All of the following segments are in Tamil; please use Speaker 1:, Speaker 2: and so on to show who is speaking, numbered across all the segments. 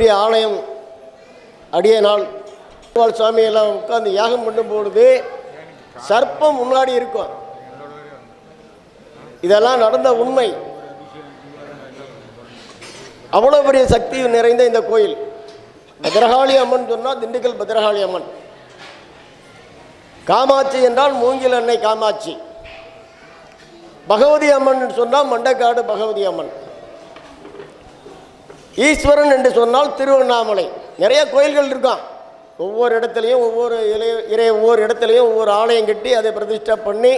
Speaker 1: பெரிய ஆலயம் அடிய நாள். சுவாமி எல்லாம் உட்காந்து யாகம் பண்ணும் பொழுது சர்ப்பம் முன்னாடி இருக்கும். இதெல்லாம் நடந்த உண்மை. அவ்வளோ பெரிய சக்தி நிறைந்த இந்த கோயில். பத்ரகாளி அம்மன் சொன்னால் திண்டுக்கல் பத்ரகாளி அம்மன். காமாட்சி என்றால் மூங்கில் அன்னை காமாட்சி. பகவதி அம்மன் சொன்னால் மண்டக்காடு பகவதி அம்மன். ஈஸ்வரன் என்று சொன்னால் திருவண்ணாமலை. நிறைய கோயில்கள் இருக்கான் ஒவ்வொரு இடத்துலையும் ஒவ்வொரு இளைய இறை ஒவ்வொரு இடத்துலையும் ஒவ்வொரு ஆலயம் கட்டி அதை பிரதிஷ்டை பண்ணி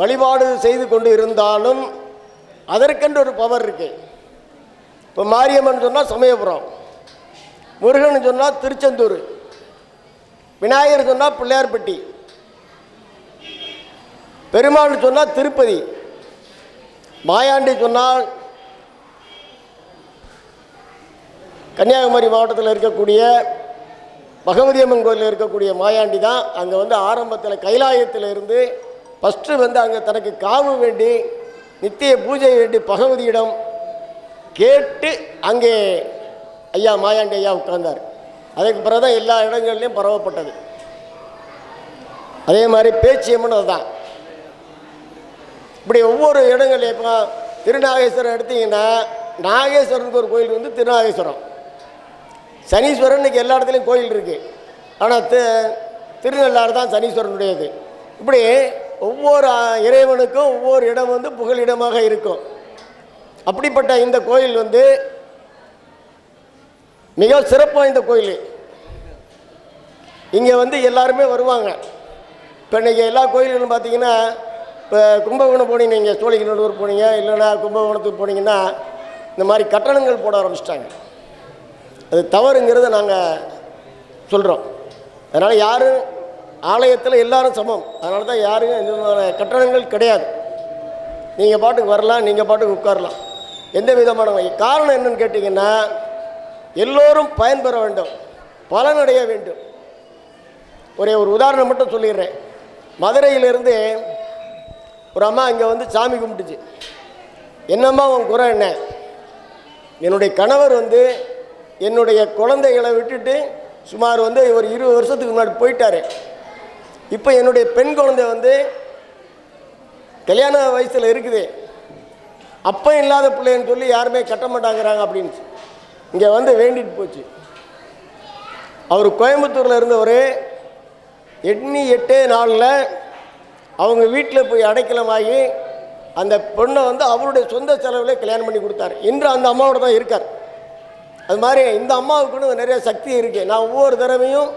Speaker 1: வழிபாடு செய்து கொண்டு இருந்தாலும் அதற்கென்று ஒரு பவர் இருக்கு. இப்போ மாரியம்மன் சொன்னால் சமயபுரம். முருகன் சொன்னால் திருச்செந்தூர். விநாயகர் சொன்னால் பிள்ளையார்பட்டி. பெருமாள் சொன்னால் திருப்பதி. மாயாண்டி சொன்னால் கன்னியாகுமரி மாவட்டத்தில் இருக்கக்கூடிய பகவதியம்மன் கோயிலில் இருக்கக்கூடிய மாயாண்டி தான் அங்கே வந்து ஆரம்பத்தில் கைலாயத்தில் இருந்து ஃபஸ்ட்டு வந்து அங்கே தனக்கு காவு வேண்டி நித்திய பூஜை வேண்டி பகவதியிடம் கேட்டு அங்கே ஐயா மாயாண்டி ஐயா உட்கார்ந்தார். அதுக்கு பிறகு தான் எல்லா இடங்கள்லையும் பரவப்பட்டது. அதே மாதிரி பேச்சியம்னு அதுதான். இப்படி ஒவ்வொரு இடங்கள்லையும் இப்போ திருநாகேஸ்வரம் எடுத்தீங்கன்னா நாகேஸ்வரனுக்கு ஒரு கோயில் வந்து திருநாகேஸ்வரம். சனீஸ்வரன் இன்னைக்கு எல்லா இடத்துலையும் கோயில் இருக்குது ஆனால் தி திருநள்ளாறு தான் சனீஸ்வரனுடையது. இப்படி ஒவ்வொரு இறைவனுக்கும் ஒவ்வொரு இடம் வந்து புகலிடமாக இருக்கும். அப்படிப்பட்ட இந்த கோயில் வந்து மிக சிறப்பு வாய்ந்த கோயில். இங்கே வந்து எல்லாருமே வருவாங்க. இப்போ இன்றைக்கி எல்லா கோயில்களும் பார்த்தீங்கன்னா இப்போ கும்பகோணம் போனீங்க நீங்கள் சோழிங்கநல்லூர் போனீங்க இல்லைன்னா கும்பகோணத்துக்கு போனீங்கன்னா இந்த மாதிரி கட்டணங்கள் போட ஆரம்பிச்சிட்டாங்க. அது தவறுங்கிறத நாங்கள் சொல்கிறோம் அதனால் யாரும் ஆலயத்தில் எல்லாரும் சமம். அதனால தான் யாரும் எந்த விதமான கட்டணங்கள் கிடையாது. நீங்கள் பாட்டுக்கு வரலாம் நீங்கள் பாட்டுக்கு உட்காரலாம். எந்த விதமான காரணம் என்னன்னு கேட்டிங்கன்னா எல்லோரும் பயன்பெற வேண்டும் பலனடைய வேண்டும். ஒரே ஒரு உதாரணம் மட்டும் சொல்லிடுறேன். மதுரையிலேருந்து ஒரு அம்மா இங்கே வந்து சாமி கும்பிட்டுச்சு. என்னம்மா உன் குறை என்ன? என்னுடைய கணவர் வந்து என்னுடைய குழந்தைகளை விட்டுட்டு சுமார் வந்து ஒரு இருபது வருஷத்துக்கு முன்னாடி போயிட்டாரு. இப்போ என்னுடைய பெண் குழந்தை வந்து கல்யாண வயசில் இருக்குது. அப்போ இல்லாத பிள்ளைன்னு சொல்லி யாருமே கட்ட மாட்டாங்கிறாங்க அப்படின்னு இங்கே வந்து வேண்டிட்டு போச்சு. அவர் கோயம்புத்தூரில் இருந்தவர் எண்ணி எட்டே நாளில் அவங்க வீட்டில் போய் அடைக்கலமாகி அந்த பொண்ணை வந்து அவருடைய சொந்த செலவில் கல்யாணம் பண்ணி கொடுத்தாரு. இன்று அந்த அம்மாவோட தான் இருக்கார். அது மாதிரி இந்த அம்மாவுக்குன்னு நிறைய சக்தி இருக்குது நான் ஒவ்வொரு தடவையும்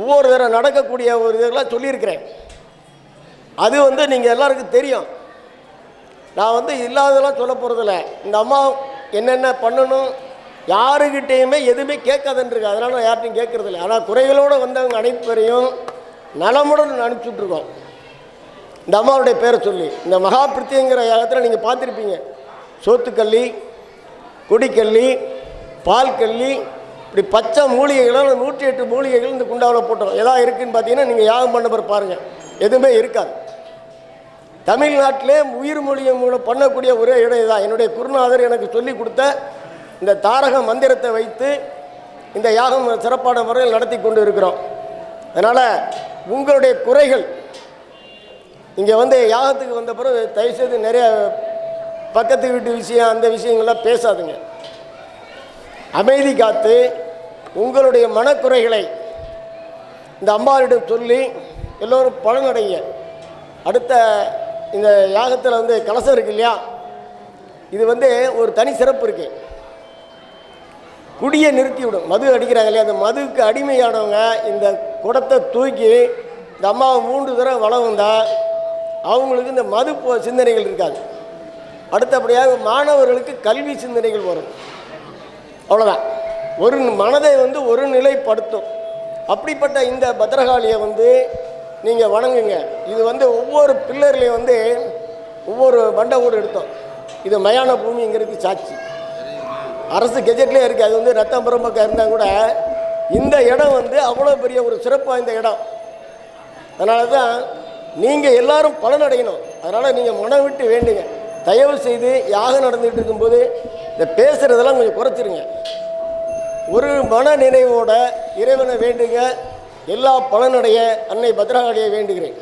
Speaker 1: ஒவ்வொரு தடவை நடக்கக்கூடிய ஒரு இதெல்லாம் சொல்லியிருக்கிறேன். அது வந்து நீங்கள் எல்லாருக்கும் தெரியும். நான் வந்து இல்லாததெல்லாம் சொல்ல போகிறதில்ல இந்த அம்மா என்னென்ன பண்ணணும் யாருக்கிட்டேயுமே எதுவுமே கேட்காதுன்றிருக்கு அதனால் நான் யார்ட்டையும் கேட்குறதில்ல. ஆனால் குறைகளோடு வந்தவங்க அனைவரையும் நலமுடன் அனுப்பிச்சுட்ருக்கோம். இந்த அம்மாவுடைய பேரை சொல்லி. இந்த மகாபிருத்திங்கிற யாகத்தில் நீங்கள் பார்த்துருப்பீங்க. சோத்துக்கல்லி கொடிக்கல்லி பால் கல்லி இப்படி பச்சை மூலிகைகளும் நூற்றி எட்டு மூலிகைகள் இந்த குண்டாவில் போட்டுரும். எதா இருக்குதுன்னு பார்த்தீங்கன்னா நீங்கள் யாகம் பண்ண பிறகு பாருங்கள் எதுவுமே இருக்காது. தமிழ்நாட்டிலே உயிர் மொழியை மூலம் பண்ணக்கூடிய ஒரே இடம் இதுதான். என்னுடைய குருநாதர் எனக்கு சொல்லி கொடுத்த இந்த தாரக மந்திரத்தை வைத்து இந்த யாகம் சிறப்பான முறையில் நடத்தி கொண்டு இருக்கிறோம். அதனால் உங்களுடைய குறைகள் இங்கே வந்து யாகத்துக்கு வந்த பிறகு தயவுசெய்து நிறைய பக்கத்து வீட்டு விஷயம் அந்த விஷயங்கள்லாம் பேசாதுங்க. அமைதி காத்து உங்களுடைய மனக்குறைகளை இந்த அம்பாவிடம் சொல்லி எல்லோரும் பலனடைங்க. அடுத்த இந்த யாகத்தில் வந்து கலசம் இருக்கு இல்லையா? இது வந்து ஒரு தனி சிறப்பு இருக்கு. குடியை நிறுத்திவிடும் மது அடிக்கிறாங்க இல்லையா? அந்த மதுவுக்கு அடிமையானவங்க இந்த குடத்தை தூக்கி இந்த அம்மாவை மூன்று தடவை வளவுந்தா அவங்களுக்கு இந்த மது சிந்தனைகள் இருக்காது. அடுத்தபடியாக மாணவர்களுக்கு கல்வி சிந்தனைகள் வரும். அவ்வளோதான் ஒரு மனதை வந்து ஒரு நிலைப்படுத்தும். அப்படிப்பட்ட இந்த பத்ரகாளியை வந்து நீங்கள் வணங்குங்க. இது வந்து ஒவ்வொரு பில்லர்லேயும் வந்து ஒவ்வொரு பண்டை கூட எடுத்தோம். இது மயான பூமிங்கிறது சாட்சி. அரசு கெஜெட்லேயே இருக்குது அது வந்து ரத்தம் பக்கம் இருந்தால் கூட இந்த இடம் வந்து அவ்வளோ பெரிய ஒரு சிறப்பு வாய்ந்த இடம். அதனால தான் நீங்கள் எல்லாரும் பலனடையணும். அதனால் நீங்கள் மனம் விட்டு வேண்டுங்க. தயவு செய்து யாகம் நடந்துகிட்டு இருக்கும்போது இந்த பேசுகிறதெல்லாம் கொஞ்சம் குறைச்சிருங்க. ஒரு மன நினைவோட இறைவனை வேண்டுங்க. எல்லா பலனடைய அன்னை பத்ரகாளியை வேண்டுகிறேன்.